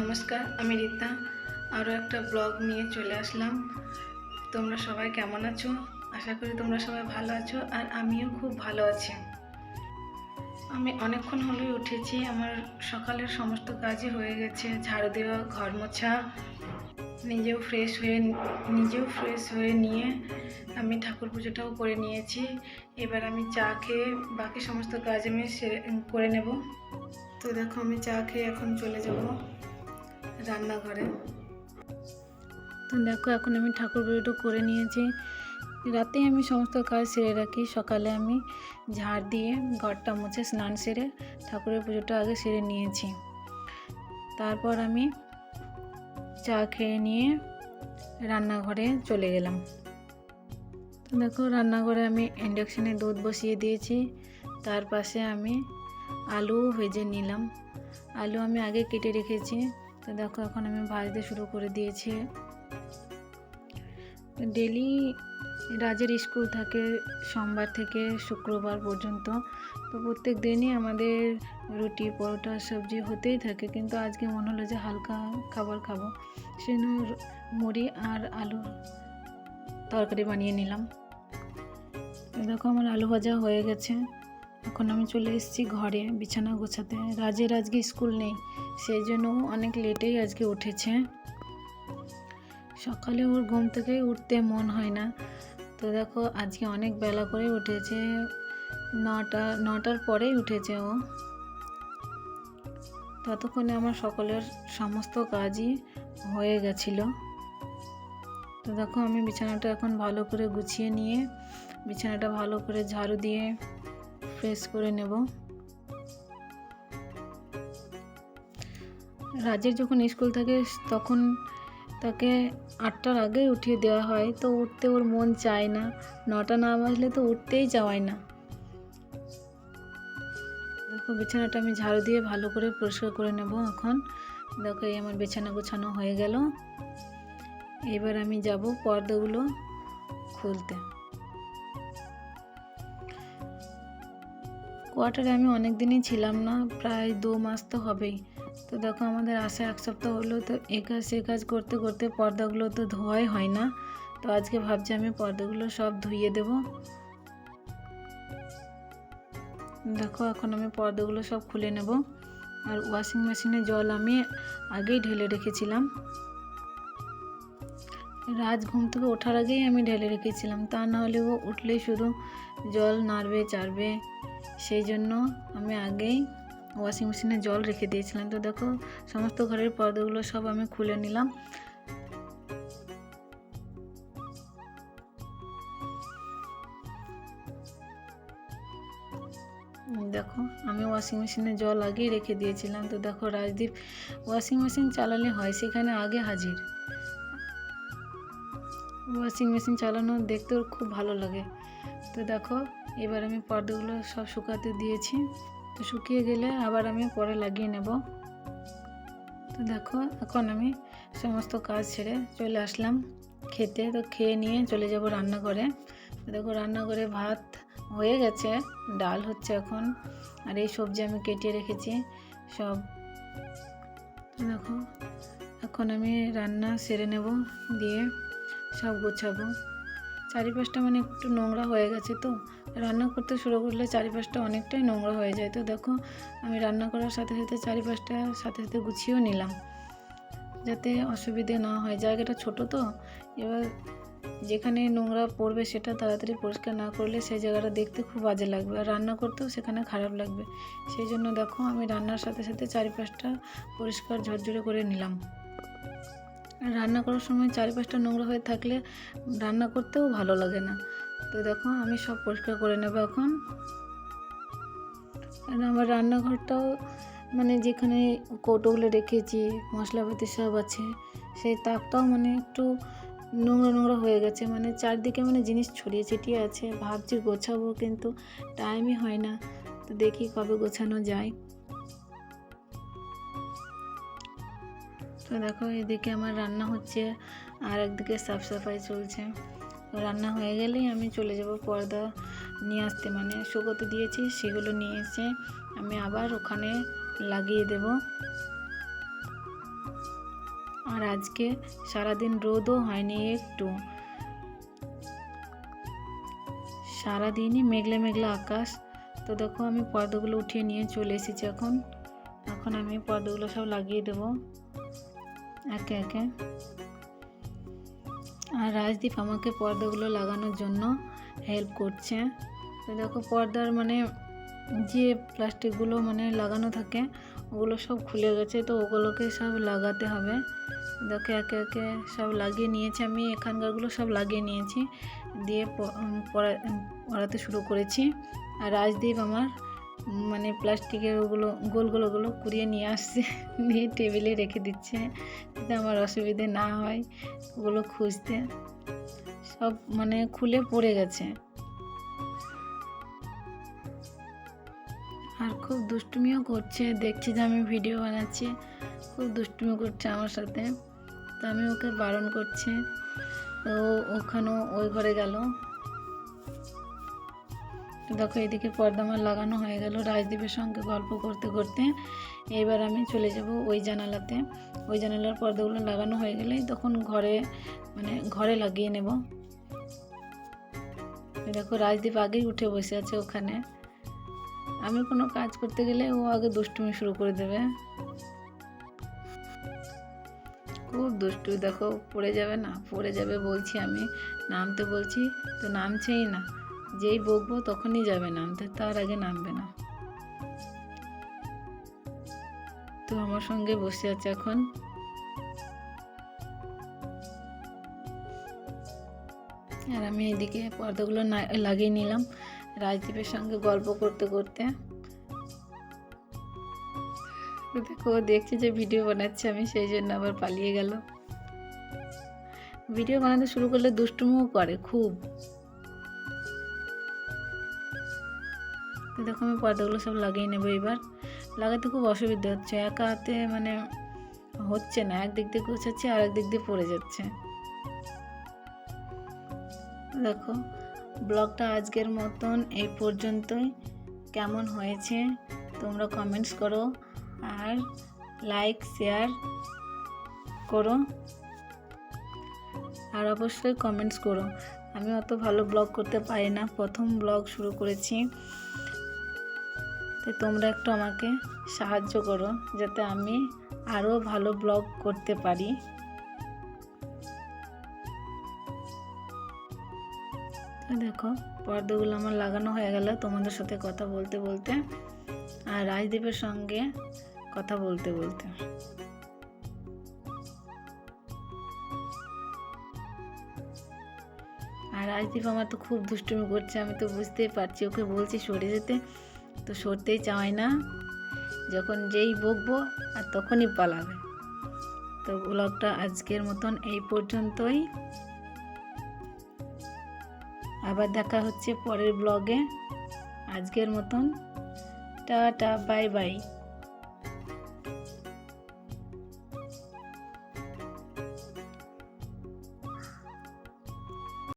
নমস্কার, আমি রীতা। আরও একটা ব্লগ নিয়ে চলে আসলাম। তোমরা সবাই কেমন আছো? আশা করি তোমরা সবাই ভালো আছো আর আমিও খুব ভালো আছি। আমি অনেকক্ষণ হলেই উঠেছি, আমার সকালের সমস্ত কাজই হয়ে গেছে, ঝাড়ু দেওয়া, ঘর মোছা, নিজেও ফ্রেশ হয়ে নিজেও ফ্রেশ হয়ে নিয়ে আমি ঠাকুর পুজোটাও করে নিয়েছি। এবার আমি চা খেয়ে বাকি সমস্ত কাজ আমি করে নেব। তো দেখো আমি চা খেয়ে এখন চলে যাব। রান্নাঘরে। তো দেখো, এখন আমি ঠাকুর পুজোটা করে নিয়েছি। রাতে আমি সমস্ত কাজ সেরে রাখি। সকালে আমি ঝাড় দিয়ে ঘরটা মুছে স্নান সেরে ঠাকুরের পুজোটা আগে সেরে নিয়েছি। তারপর আমি চা খেয়ে নিয়ে রান্নাঘরে চলে গেলাম। তো দেখো, রান্নাঘরে আমি ইন্ডাকশানে দুধ বসিয়ে দিয়েছি। তার পাশে আমি আলু ভেজে নিলাম। আলু আমি আগে কেটে রেখেছি। তো দেখো এখন আমি ভাজতে শুরু করে দিয়েছি। ডেলি রাজের স্কুল থাকে সোমবার থেকে শুক্রবার পর্যন্ত। তো প্রত্যেক দিনই আমাদের রুটি, পরোটা, সবজি হতেই থাকে, কিন্তু আজকে মনে হলো যে হালকা খাবার খাব। সেজন্য মুড়ি আর আলু তরকারি বানিয়ে নিলাম। দেখো আমার আলু ভাজা হয়ে গেছে। এখন আমি চলে এসেছি ঘরে, বিছানা গোছাতে। রাজের আজকে স্কুল নেই, সেই জন্য অনেক লেটেই আজকে উঠেছে। সকালে ওর ঘুম থেকে উঠতে মন হয় না। তো দেখো, আজকে অনেক বেলা করে উঠেছে। নটা, নটার পরেই উঠেছে ও। ততক্ষণে আমার সকলের সমস্ত কাজই হয়ে গেছিল। তো দেখো, আমি বিছানাটা এখন ভালো করে গুছিয়ে নিয়ে, বিছানাটা ভালো করে ঝাড়ু দিয়ে ফ্রেশ করে নেব। রাজের যখন স্কুল থাকে, তখন তাকে আটটার আগে উঠিয়ে দেওয়া হয়। তো উঠতে ওর মন চায় না। নটা না বাজলে তো উঠতেই চাওয়ায় না। দেখো, বিছানাটা আমি ঝাড়ু দিয়ে ভালো করে পরিষ্কার করে নেব এখন। দেখো, এই আমার বিছানা গোছানো হয়ে গেল। এবার আমি যাব পর্দাগুলো খুলতে। কোয়ার্টারে আমি অনেক দিনই ছিলাম না, প্রায় দু মাস তো হবেই। তো দেখো আমাদের আসা এক সপ্তাহ হলো, তো এ কাজ সে কাজ করতে করতে পর্দাগুলো তো ধোয়াই হয় না। তো আজকে ভাবছি আমি পর্দাগুলো সব ধুইয়ে দেব। দেখো এখন আমি পর্দাগুলো সব খুলে নেব। আর ওয়াশিং মেশিনে জল আমি আগেই ঢেলে রেখেছিলাম। রাত ঘুম থেকে ওঠার আগেই আমি ঢেলে রেখেছিলাম। তা না হলে ও উঠলেই শুধু জল নাড়বে, চাড়বে। সেই জন্য আমি আগেই ওয়াশিং মেশিনে জল রেখে দিয়েছিলাম। তো দেখো, সমস্ত ঘরের পর্দাগুলো সব আমি খুলে নিলাম। দেখো, আমি ওয়াশিং মেশিনে জল আগেই রেখে দিয়েছিলাম। তো দেখো, রাজদীপ ওয়াশিং মেশিন চালালে হয়, সেখানে আগে হাজির। ওয়াশিং মেশিন চালানো দেখতেও খুব ভালো লাগে। তো দেখো, এবার আমি পর্দাগুলো সব শুকাতে দিয়েছি। তো শুকিয়ে গেলে আবার আমি পরে লাগিয়ে নেব। তো দেখো, এখন আমি সমস্ত কাজ ছেড়ে চলে আসলাম খেতে। তো খেয়ে নিয়ে চলে যাব রান্নাঘরে। দেখো, রান্নাঘরে ভাত হয়ে গেছে, ডাল হচ্ছে এখন। আর এই সবজি আমি কেটে রেখেছি, সব। দেখো, এখন আমি রান্না সেরে নেব দিয়ে। সব গোছাবো। চারিপাশটা মানে একটু নোংরা হয়ে গেছে তো। রান্না করতে শুরু করলে চারিপাশটা অনেকটাই নোংরা হয়ে যায় তো। দেখো, আমি রান্না করার সাথে সাথে চারিপাশটা সাথে সাথে গুছিয়েও নিলাম। যাতে অসুবিধে না হয়। জায়গাটা ছোট তো। এবার যেখানে নোংরা পড়বে সেটা তাড়াতাড়ি পরিষ্কার না করলে সেই জায়গাটা দেখতে খুব বাজে লাগবে। আর রান্না করতেও সেখানে খারাপ লাগবে। সেই জন্য দেখো, আমি রান্নার সাথে সাথে চারিপাশটা পরিষ্কার ঝরঝরে করে নিলাম। রান্না করার সময় চারিপাশটা নোংরা হয়ে থাকলে রান্না করতেও ভালো লাগে না। তো দেখো, আমি সব পরিষ্কার করে নেব এখন। আর আমার রান্নাঘরটাও মানে যেখানে কৌটোগুলো রেখেছি, মশলাপাতি সব আছে, সেই তাকটাও মানে একটু নোংরা নোংরা হয়ে গেছে। মানে চারদিকে মানে জিনিস ছড়িয়ে ছিটিয়ে আছে। ভাবছি গোছাবো কিন্তু টাইমই হয় না। তো দেখি কবে গোছানো যায়। তো দেখো এদিকে আমার রান্না হচ্ছে আর একদিকে সাফ সাফাই চলছে। রান্না হয়ে গেলেই আমি চলে যাব পর্দা নিয়ে আসতে। মানে শুকোতে দিয়েছি, সেগুলো নিয়ে এসে আমি আবার ওখানে লাগিয়ে দেব। আর আজকে সারাদিন রোদও হয়নি একটু। সারাদিনই মেঘলা মেঘলা আকাশ। তো দেখো আমি পর্দাগুলো উঠিয়ে নিয়ে চলে এসেছি এখন। এখন আমি পর্দাগুলো সব লাগিয়ে দেবো। একে একে। আর রাজদীপ আমাকে পর্দাগুলো লাগানোর জন্য হেল্প করছে। তো দেখো, পর্দার মানে যে প্লাস্টিকগুলো মানে লাগানো থাকে, ওগুলো সব খুলে গেছে, তো ওগুলোকে সব লাগাতে হবে। দেখো, একে একে সব লাগিয়ে নিয়েছি আমি, এখানকারগুলো সব লাগিয়ে নিয়েছি। দিয়ে পড়াতে শুরু করেছি। আর রাজদীপ আমার মানে প্লাস্টিকের ওগুলো গোল গোল ওগুলো কুড়িয়ে নিয়ে আসছে, নিয়ে টেবিলে রেখে দিচ্ছে, যাতে আমার অসুবিধে না হয় ওগুলো খুঁজতে। সব মানে খুলে পড়ে গেছে। আর খুব দুষ্টুমিও করছে, দেখছে যে আমি ভিডিও বানাচ্ছি, খুব দুষ্টুমি করছে আমার সাথে। তো আমি ওকে বারণ করছি। তো ওখানেও ওই ঘরে গেল। দেখো, এদিকে পর্দা আমার লাগানো হয়ে গেল। রাজদীপের সঙ্গে গল্প করতে করতে এবার আমি চলে যাব ওই জানালাতে। ওই জানালার পর্দাগুলো লাগানো হয়ে গেলে তখন ঘরে মানে ঘরে লাগিয়ে নেব। দেখো, রাজদীপ আগেই উঠে বসে আছে ওখানে। আমি কোনো কাজ করতে গেলে ও আগে দুষ্টুমি শুরু করে দেবে। খুব দুষ্টু, দেখো, পড়ে যাবে না, পড়ে যাবে বলছি আমি। নামতে বলছি, তো নামছেই না। যেই বকবো তখনই যাবে নামতে তার আগে নামবে না। তো আমার সঙ্গে বসে আছে এখন। আর আমি এদিকে পর্দাগুলো লাগিয়ে নিলাম রাজদীপের সঙ্গে গল্প করতে করতে। দেখো দেখছে যে ভিডিও বানাচ্ছে, আমি সেই জন্য আবার পালিয়ে গেল। ভিডিও বানাতে শুরু করলে দুষ্টুমিও করে, খুব। দেখো আমি পর্দাগুলো সব লাগিয়ে নেব এবার। লাগাতে খুব অসুবিধা হচ্ছে, একা হাতে মানে হচ্ছে না, একদিক দিয়ে গোছাচ্ছে আর একদিক দিয়ে পড়ে যাচ্ছে। দেখো, ব্লগটা আজকের মতন এই পর্যন্তই। কেমন হয়েছে তোমরা কমেন্টস করো আর লাইক শেয়ার করো। আর অবশ্যই কমেন্টস করো। আমি অত ভালো ব্লগ করতে পারি না, প্রথম ব্লগ শুরু করেছি। তো তোমরা একটু আমাকে সাহায্য করো যাতে আমি আরও ভালো ব্লগ করতে পারি। দেখো, পর্দাগুলো আমার লাগানো হয়ে গেল তোমাদের সাথে কথা বলতে বলতে আর রাজদীপের সঙ্গে কথা বলতে বলতে। আর রাজদীপ আমার তো খুব দুষ্টুমি করছে, আমি তো বুঝতেই পারছি, ওকে বলছি সরে যেতে। তো সরতেই চায় না। যখন যেই বকবো আর তখনই পালাবে। তো ব্লগটা আজকের মতন এই পর্যন্তই। আবার দেখা হচ্ছে পরের ব্লগে। আজকের মতন। টা টা বাই বাই।